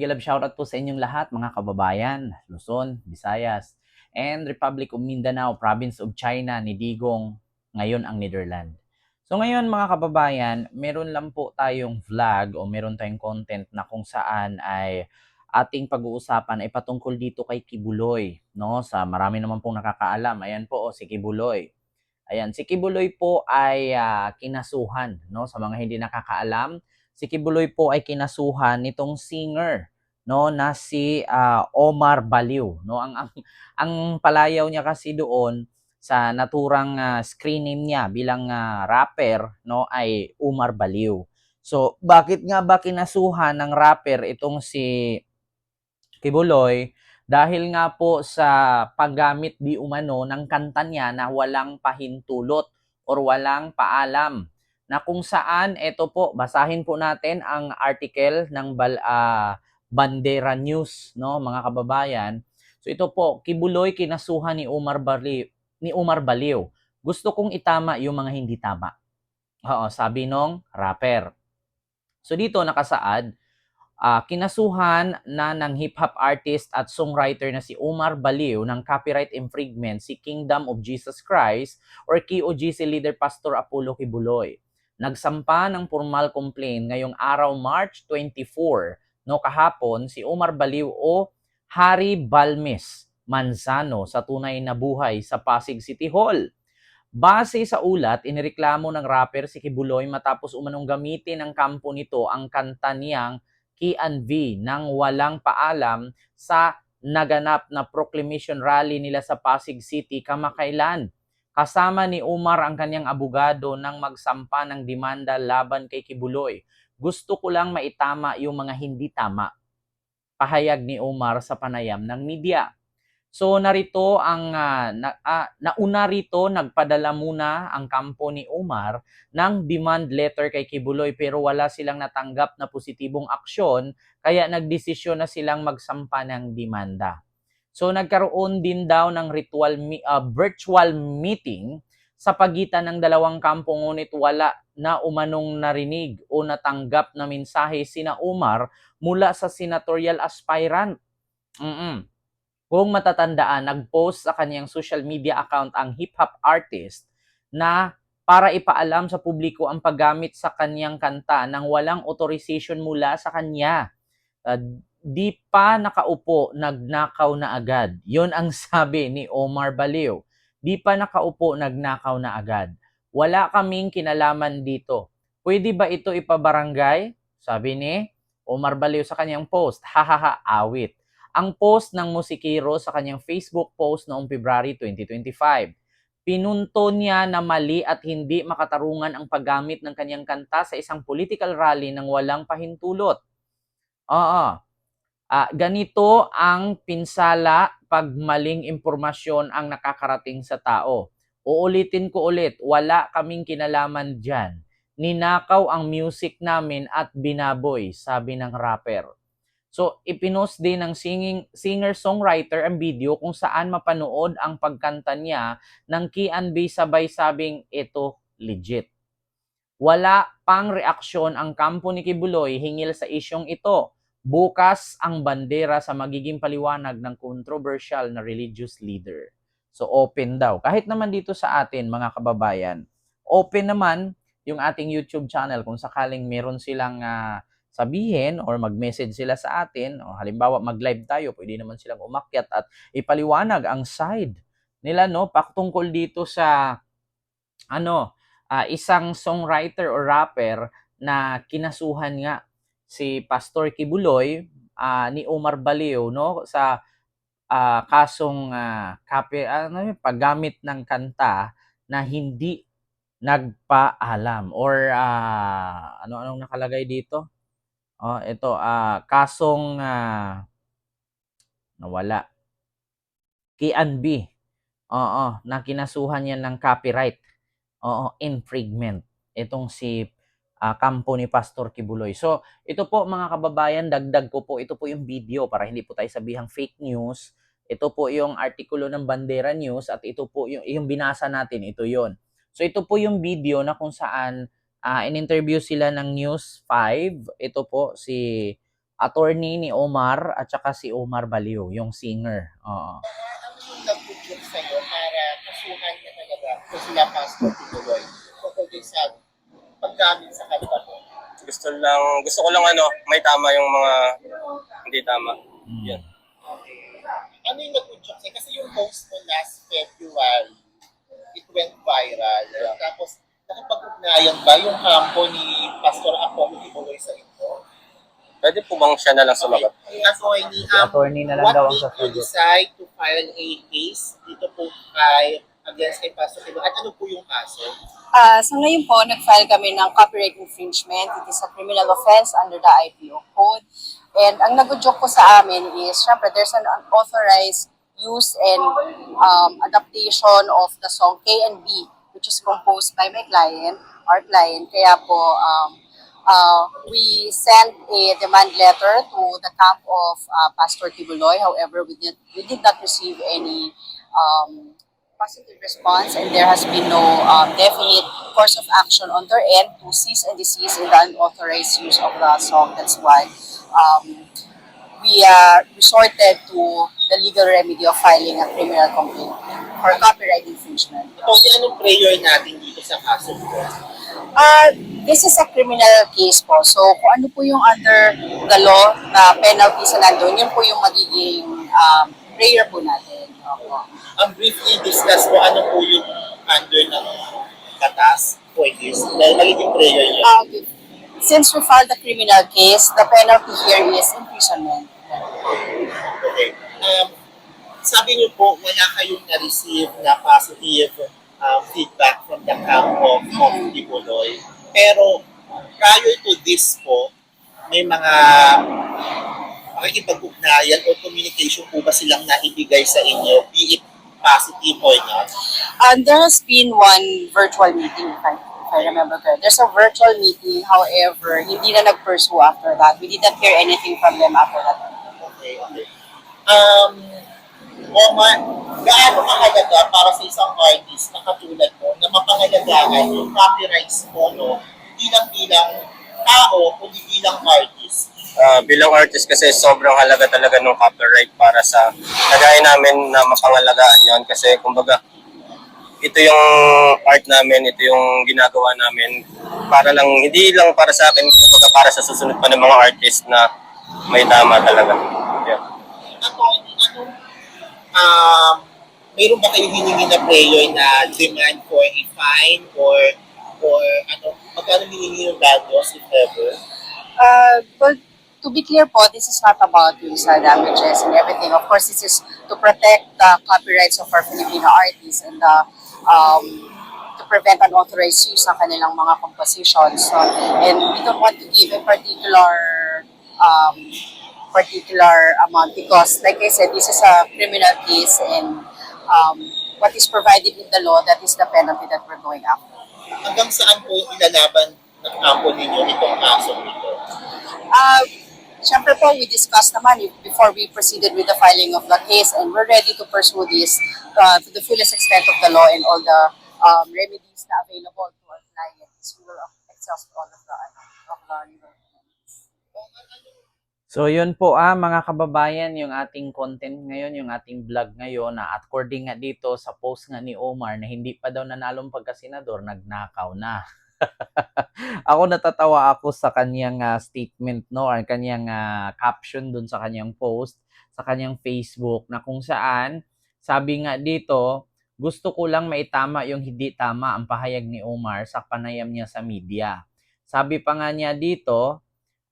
Gilab shoutout po sa inyong lahat mga kababayan, Luzon, Visayas, and Republic of Mindanao, Province of China ni Digong, ngayon ang Netherlands. So ngayon mga kababayan, meron lang po tayong vlog o meron tayong content na kung saan ay ating pag-uusapan ay patungkol dito kay Kibuloy, no? Sa marami naman pong nakakaalam. Ayan po oh, si Kibuloy. Ayan, si Kibuloy po ay ah, kinasuhan, no? Sa mga hindi nakakaalam, si Kibuloy po ay kinasuhan nitong singer, no, na si ah, Omar Baliw, no? Ang ang, ang palayaw niya kasi doon sa naturang ah, screen name niya bilang ah, rapper, no, ay Umar Baliw. So, bakit nga ba kinasuhan ng rapper itong si Kibuloy? Dahil nga po sa paggamit di umano ng kanta niya na walang pahintulot or walang paalam na kung saan ito po basahin po natin ang article ng Bal, ah, Bandera News no mga kababayan. So ito po Kibuloy kinasuhan ni Umar Baliw ni Umar Baliw. Gusto kong itama yung mga hindi tama. Oo sabi nung rapper. So dito nakasaad ah, kinasuhan na ng hip-hop artist at songwriter na si Umar Baliw ng copyright infringement si Kingdom of Jesus Christ or KOGC leader Pastor Apollo Kibuloy. Nagsampa ng formal complaint ngayong araw March 24 no kahapon si Umar Baliw o Harry Balmes Manzano sa tunay na buhay sa Pasig City Hall. Base sa ulat, inireklamo ng rapper si Kibuloy matapos umanong gamitin ng kampo nito ang kanta niyang Kian nang walang paalam sa naganap na proclamation rally nila sa Pasig City kamakailan. Kasama ni Umar ang kanyang abogado nang magsampa ng demanda laban kay Kibuloy. Gusto ko lang maitama yung mga hindi tama. Pahayag ni Umar sa panayam ng media. So narito ang ah, na, ah, nauna rito nagpadala muna ang kampo ni Umar ng demand letter kay Kibuloy pero wala silang natanggap na positibong aksyon kaya nagdesisyon na silang magsampa ng demanda. So nagkaroon din daw ng ritual ah, virtual meeting sa pagitan ng dalawang kampo ngunit wala na umanong narinig o natanggap na mensahe sina Umar mula sa senatorial aspirant. Mm-mm. Kung matatandaan, nag-post sa kanyang social media account ang hip-hop artist na para ipaalam sa publiko ang paggamit sa kanyang kanta nang walang authorization mula sa kanya. Uh, di pa nakaupo, nagnakaw na agad. Yon ang sabi ni Omar Baliw. Di pa nakaupo, nagnakaw na agad. Wala kaming kinalaman dito. Pwede ba ito ipabarangay? Sabi ni Omar Baliw sa kanyang post. Hahaha, awit ang post ng musikero sa kanyang Facebook post noong February 2025. Pinunto niya na mali at hindi makatarungan ang paggamit ng kanyang kanta sa isang political rally ng walang pahintulot. Oo. Ah, ganito ang pinsala pag maling impormasyon ang nakakarating sa tao. Uulitin ko ulit, wala kaming kinalaman dyan. Ninakaw ang music namin at binaboy, sabi ng rapper. So, ipinost din ng singing, singer-songwriter ang video kung saan mapanood ang pagkanta niya ng Kian B sabay sabing ito legit. Wala pang reaksyon ang kampo ni Kibuloy hingil sa isyong ito. Bukas ang bandera sa magiging paliwanag ng controversial na religious leader. So open daw. Kahit naman dito sa atin mga kababayan, open naman yung ating YouTube channel kung sakaling meron silang uh, sabihin or mag-message sila sa atin, o halimbawa mag-live tayo, pwede naman silang umakyat at ipaliwanag ang side nila no patungkol dito sa ano uh, isang songwriter or rapper na kinasuhan nga si Pastor Kibuloy uh, ni Omar Baliw no sa uh, kasong uh, copy ano paggamit ng kanta na hindi nagpaalam or uh, ano anong nakalagay dito Oh, ito ah kasong ah, nawala. Kian B. Oo, na kinasuhan niya ng copyright. Oo, infringement. Itong si ah, kampo ni Pastor Kibuloy. So, ito po mga kababayan, dagdag ko po, ito po yung video para hindi po tayo sabihang fake news. Ito po yung artikulo ng Bandera News at ito po yung, yung binasa natin, ito yon. So, ito po yung video na kung saan uh, in-interview sila ng News 5. Ito po si attorney ni Omar at saka si Omar Baliw, yung singer. Oo. ano yung nag-book sa'yo para kasuhan ka talaga kung sila passport tinuloy tungkol din sa paggamit? Gusto lang, gusto ko lang ano, may tama yung mga hindi tama. Mm. Yan. Ano yung nag-book sa'yo? Kasi yung post mo last February, it went viral. Tapos, nakipag-ugnayan ba yung kampo ni Pastor Apollo Tibuloy sa inyo? Pwede po bang siya na lang sumagot? Okay. Attorney, um, attorney na lang what daw ang made you sasagot. decide to file a case dito po kay against kay Pastor Tibuloy? At ano po yung kaso? Ah, so ngayon po, nag-file kami ng copyright infringement. It is a criminal offense under the IPO code. And ang nag-joke po sa amin is, syempre, there's an unauthorized use and um, adaptation of the song K and B, which is composed by my client, our client. Kaya po, um, uh, we sent a demand letter to the camp of uh, Pastor Tibuloy. However, we did, we did not receive any um, positive response and there has been no um, definite course of action on their end to cease and desist in the unauthorized use of the song. That's why um, we uh, resorted to the legal remedy of filing a criminal complaint for copyright infringement. Ito, anong prayer natin dito sa kaso mo? Uh, this is a criminal case po. So, kung ano po yung under the law na penalty sa nandun, yun po yung magiging um, prayer po natin. Opo. Ang briefly discuss mo ano po yung under ng katas for this dahil magiging prayer niya. Uh, since we filed the criminal case, the penalty here is imprisonment. Okay. Um, sabi niyo po, wala kayong na-receive na positive um, feedback from the camp of, of Tibuloy. Pero prior to this po, may mga pakikipag-ugnayan o communication po ba silang naibigay sa inyo, be it positive or not? And there has been one virtual meeting, if I, if I remember correctly. There's a virtual meeting, however, hindi na nag-pursue after that. We did not hear anything from them after that. Okay, okay. Um, Omar, gaano kahalaga para sa isang artist na katulad mo na mapangalagaan yung copyrights mo, no? Hindi lang bilang tao, kundi bilang artist. Ah, bilang artist kasi sobrang halaga talaga ng copyright para sa kagaya namin na mapangalagaan yon kasi kumbaga ito yung art namin, ito yung ginagawa namin para lang, hindi lang para sa akin, kumbaga para sa susunod pa ng mga artist na may tama talaga. Yeah. Ako, anong, um, mayroon ba kayong hiningi na prayer na demand for a fine or or ano, magkano hiningi yung values if ever? Uh, but to be clear po, this is not about yung sa damages and everything. Of course, this is to protect the copyrights of our Filipino artists and the, um, to prevent unauthorized use ng kanilang mga compositions. So, and we don't want to give a particular um, particular amount because, like I said, this is a criminal case and um, what is provided in the law, that is the penalty that we're going after. Hanggang saan po ilalaban ng kampo ninyo itong kaso nito? Uh, Siyempre po, we discussed naman before we proceeded with the filing of the case and we're ready to pursue this uh, to the fullest extent of the law and all the um, remedies na available to our clients. We will exhaust all of the, of the. So yun po ah mga kababayan yung ating content ngayon, yung ating vlog ngayon na according nga dito sa post nga ni Omar na hindi pa daw nanalong pagkasenador, nagnakaw na. ako natatawa ako sa kanyang ah, statement no or kanyang ah, caption dun sa kanyang post sa kanyang Facebook na kung saan sabi nga dito gusto ko lang maitama yung hindi tama ang pahayag ni Omar sa panayam niya sa media. Sabi pa nga niya dito,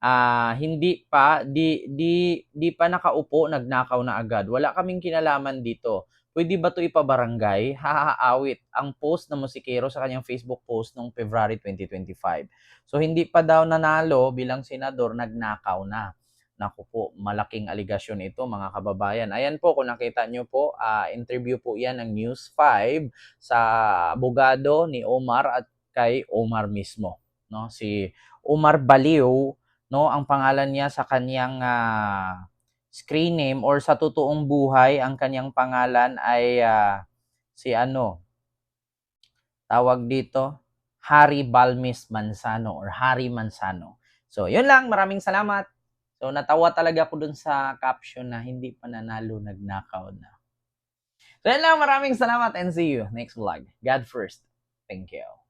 ah hindi pa di di di pa nakaupo nagnakaw na agad. Wala kaming kinalaman dito. Pwede ba to ipabarangay? Hahaawit ang post ng musikero sa kanyang Facebook post noong February 2025. So hindi pa daw nanalo bilang senador, nagnakaw na. Naku po, malaking aligasyon ito mga kababayan. Ayan po, kung nakita nyo po, ah, interview po yan ng News 5 sa abogado ni Omar at kay Omar mismo. No? Si Omar Baliw, no, ang pangalan niya sa kanyang ah, screen name or sa totoong buhay, ang kanyang pangalan ay ah, si ano, tawag dito, Harry Balmis Manzano or Harry Manzano. So, yun lang. Maraming salamat. So, natawa talaga ako dun sa caption na hindi pa nanalo, nagnakaw na. So, yan lang. Maraming salamat and see you next vlog. God first. Thank you.